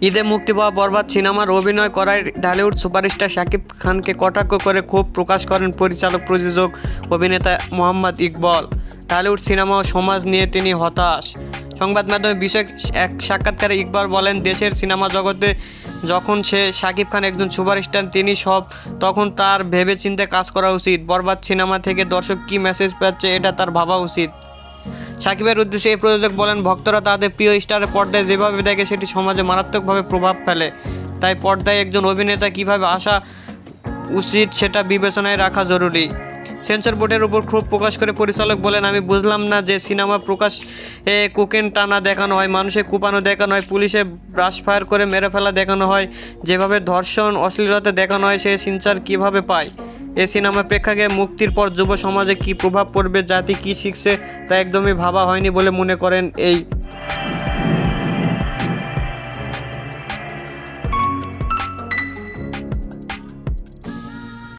ঈদে মুক্তি পাওয়া বরবাদ সিনেমার অভিনয় করায় ঢালিউড সুপারস্টার শাকিব খানকে কটাক্ষ করে ক্ষোভ প্রকাশ করেন পরিচালক প্রযোজক অভিনেতা মোহাম্মদ ইকবল। ঢালিউড সিনেমা ও সমাজ নিয়ে তিনি হতাশ। সংবাদ মাধ্যমে বিষয় এক সাক্ষাৎকারে ইকবাল বলেন, দেশের সিনেমা জগতে যখন সে শাকিব খান একজন সুপারস্টার, তিনি সব, তখন তার ভেবে চিন্তে কাজ করা উচিত। বরবাদ সিনেমা থেকে দর্শক কী মেসেজ পাচ্ছে, এটা তার ভাবা উচিত। সাকিবের উদ্দেশ্যে এই প্রযোজক বলেন, ভক্তরা তাদের প্রিয় স্টারের পর্দায় যেভাবে দেখে সেটি সমাজে মারাত্মকভাবে প্রভাব ফেলে। তাই পর্দায় একজন অভিনেতা কীভাবে আসা উচিত সেটা বিবেচনায় রাখা জরুরি। সেন্সর বোর্ডের উপর ক্ষোভ প্রকাশ করে পরিচালক বলেন, আমি বুঝলাম না যে সিনেমা প্রকাশ এ কোকেন টানা দেখানো হয় মানুষের কুপানো দেখানো হয়, পুলিশে ব্রাশ ফায়ার করে মেরে ফেলা দেখানো হয়, যেভাবে ধর্ষণ অশ্লীলতা দেখানো হয়, সে সেন্সার কীভাবে পায়? এ সিনেমা প্রেক্ষাগে মুক্তির পর যুব সমাজে কি প্রভাব পড়বে, জাতি কি শিখছে তা একদমই ভাবা হয়নি বলে মনে করেন এই